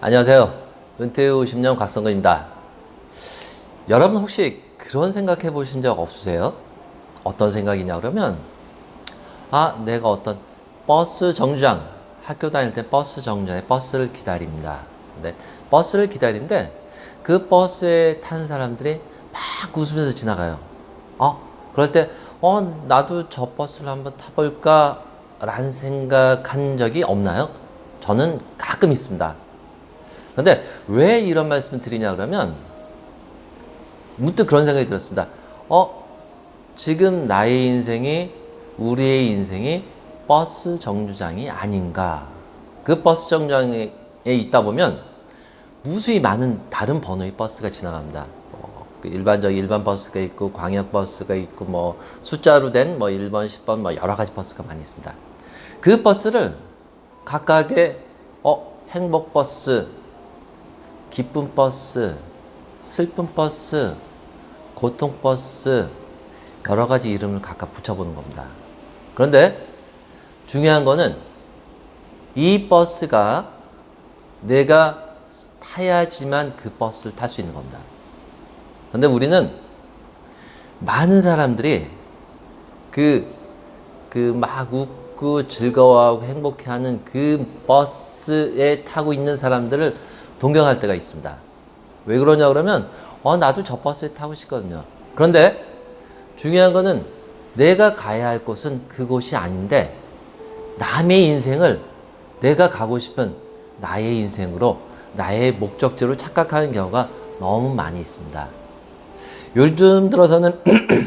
안녕하세요. 은퇴 후 10년 곽성근입니다. 여러분 혹시 그런 생각해 보신 적 없으세요? 어떤 생각이냐 그러면 아 내가 어떤 버스 정류장 학교 다닐 때 버스 정류장에 버스를 기다립니다. 근데 버스를 기다리는데 그 버스에 탄 사람들이 막 웃으면서 지나가요. 어 그럴 때 어 나도 저 버스를 한번 타볼까 라는 생각한 적이 없나요? 저는 가끔 있습니다. 근데 왜 이런 말씀을 드리냐 그러면 문득 그런 생각이 들었습니다. 어, 지금 나의 인생이 우리의 인생이 버스 정류장이 아닌가. 그 버스 정류장에 있다 보면 무수히 많은 다른 번호의 버스가 지나갑니다. 어, 그 일반적 일반 버스가 있고 광역 버스가 있고 뭐 숫자로 된 뭐 1번, 10번 뭐 여러 가지 버스가 많이 있습니다. 그 버스를 각각의 어, 행복 버스, 기쁨 버스, 슬픈 버스, 고통 버스, 여러 가지 이름을 각각 붙여보는 겁니다. 그런데 중요한 거는 이 버스가 내가 타야지만 그 버스를 탈 수 있는 겁니다. 그런데 우리는 많은 사람들이 그, 그 막 웃고 즐거워하고 행복해하는 그 버스에 타고 있는 사람들을 동경할 때가 있습니다. 왜 그러냐 그러면 어 나도 저 버스에 타고 싶거든요. 그런데 중요한 거는 내가 가야 할 곳은 그곳이 아닌데 남의 인생을 내가 가고 싶은 나의 인생으로 나의 목적지로 착각하는 경우가 너무 많이 있습니다. 요즘 들어서는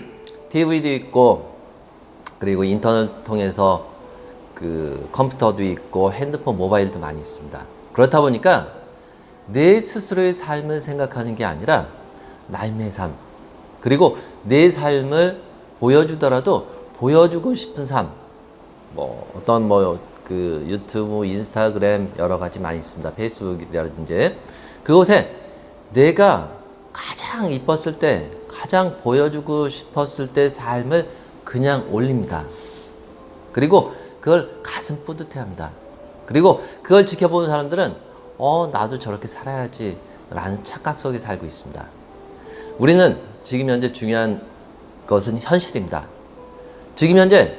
TV도 있고 그리고 인터넷 통해서 그 컴퓨터도 있고 핸드폰 모바일도 많이 있습니다. 그렇다 보니까 내 스스로의 삶을 생각하는 게 아니라 남의 삶 그리고 내 삶을 보여주더라도 보여주고 싶은 삶 뭐 어떤 뭐 그 유튜브, 인스타그램 여러 가지 많이 있습니다. 페이스북이라든지 그곳에 내가 가장 이뻤을 때 가장 보여주고 싶었을 때 삶을 그냥 올립니다. 그리고 그걸 가슴 뿌듯해합니다. 그리고 그걸 지켜보는 사람들은 어 나도 저렇게 살아야지 라는 착각 속에 살고 있습니다. 우리는 지금 현재 중요한 것은 현실입니다. 지금 현재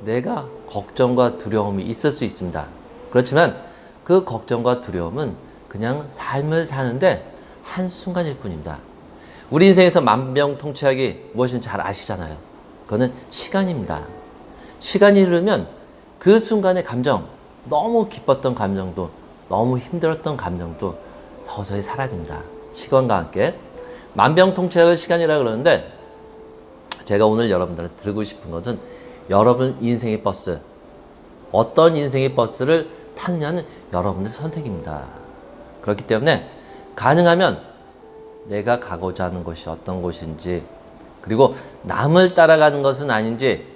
내가 걱정과 두려움이 있을 수 있습니다. 그렇지만 그 걱정과 두려움은 그냥 삶을 사는데 한순간일 뿐입니다. 우리 인생에서 만병통치약이 무엇인지 잘 아시잖아요. 그거는 시간입니다. 시간이 흐르면 그 순간의 감정, 너무 기뻤던 감정도, 너무 힘들었던 감정도 서서히 사라집니다. 시간과 함께. 만병통치약을 시간이라 그러는데, 제가 오늘 여러분들한테 드리고 싶은 것은 여러분 인생의 버스, 어떤 인생의 버스를 타느냐는 여러분의 선택입니다. 그렇기 때문에 가능하면 내가 가고자 하는 곳이 어떤 곳인지, 그리고 남을 따라가는 것은 아닌지,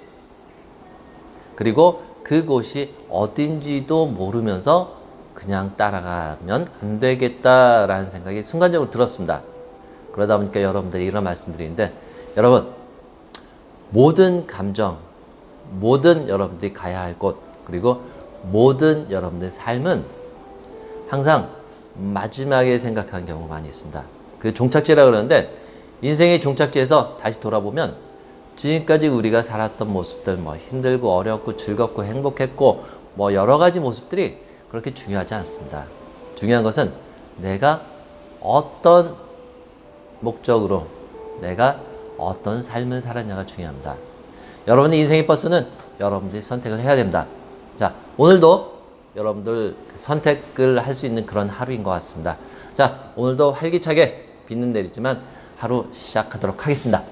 그리고 그곳이 어딘지도 모르면서 그냥 따라가면 안 되겠다라는 생각이 순간적으로 들었습니다. 그러다 보니까 여러분들이 이런 말씀드리는데, 여러분, 모든 감정, 모든 여러분들이 가야 할 곳, 그리고 모든 여러분들의 삶은 항상 마지막에 생각하는 경우가 많이 있습니다. 그 종착지라 그러는데 인생의 종착지에서 다시 돌아보면 지금까지 우리가 살았던 모습들, 뭐 힘들고 어렵고 즐겁고 행복했고 뭐 여러 가지 모습들이 그렇게 중요하지 않습니다. 중요한 것은 내가 어떤 목적으로 내가 어떤 삶을 살았냐가 중요합니다. 여러분의 인생의 버스는 여러분들이 선택을 해야 됩니다. 자, 오늘도 여러분들 선택을 할 수 있는 그런 하루인 것 같습니다. 자, 오늘도 활기차게 비는 내리지만 하루 시작하도록 하겠습니다.